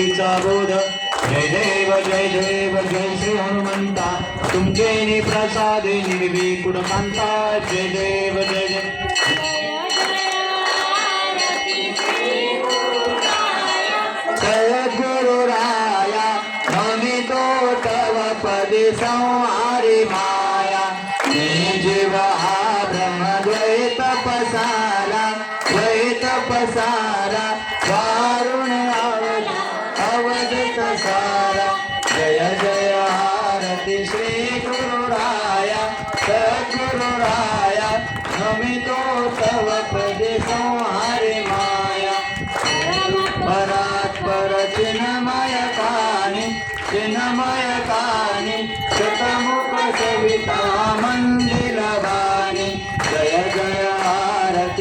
भक्तीचा बोध. जय देव जय देव जय श्री हनुमंता. तुमचे नि प्रसादे निवे कुडमंता जय देव. जय जय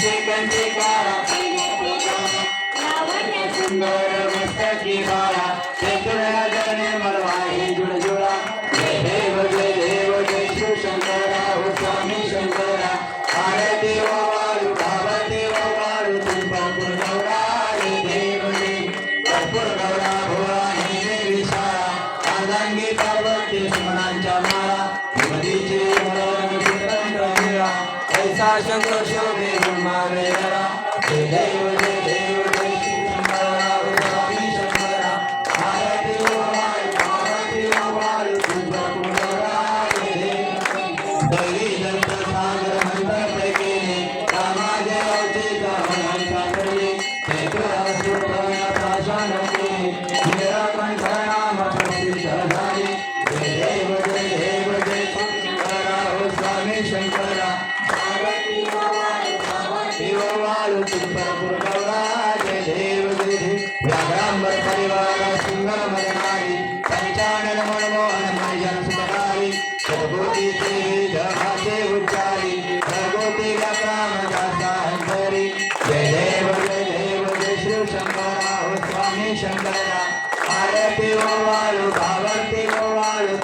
అభిషేకం చేశారా సుందర మస్తకి వారా నిర్మలవాయి జుడ జుడ దేవ జయ దేవ జయ శివ శంకర ఓ స్వామి శంకర భారతి ఓ వారు భారతి ఓ వారు తుంపూర్ గౌరాయి దేవుని కర్పూర్ గౌరా భువాని దేవి సారా అందంగి పర్వతి సుమనాంచ మారా యువతి చేయ ऐसा शंकर शोभे माने तेरे శంకర భారతి ఓవాలు భావంతి ఓవాలు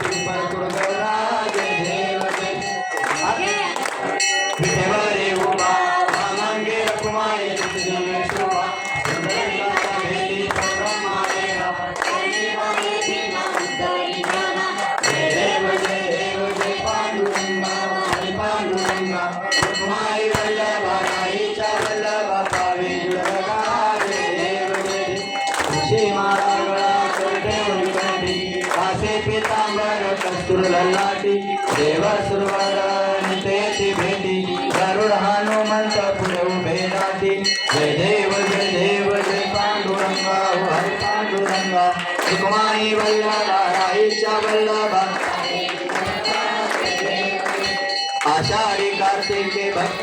से भेटी गरुड हनुमंत पुढे उभे राहते जय देव जय देव, जय पांडुरंगा हर पांडुरंगा। सुकमाई वल्लभा राईच्या वल्लभा। आषाढी, कार्तिके भक्त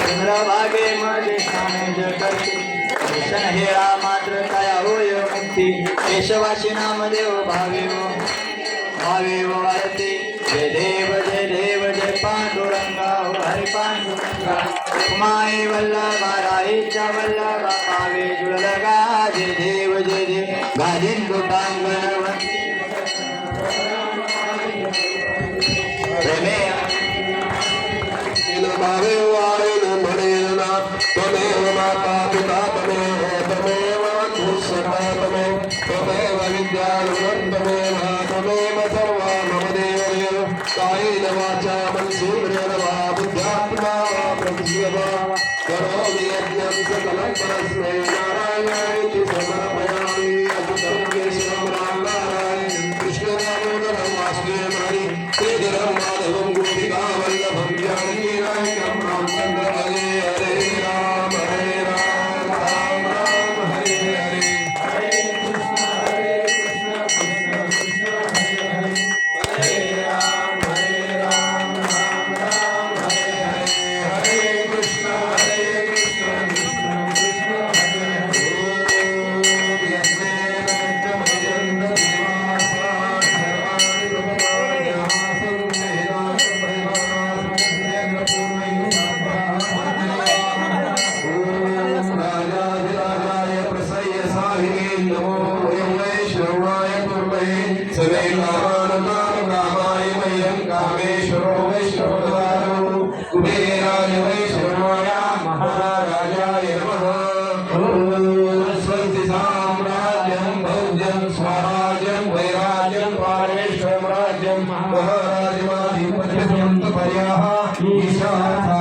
चंद्रभागे मज़े स्थान जगती दर्शन हे मात्र काय होय मुक्ती। केशवाशी नामदेव भावे भावे आरती రామాయ వల్లభ రాయిచ వల్లభ కావేశుల గాది దేవ జయ దేవ గాదిందుటాంగన ప్రమేయ భావే వారిన మరేన తమేవ మాతా పితా কৃষ্ণ নারায়ণ ইশা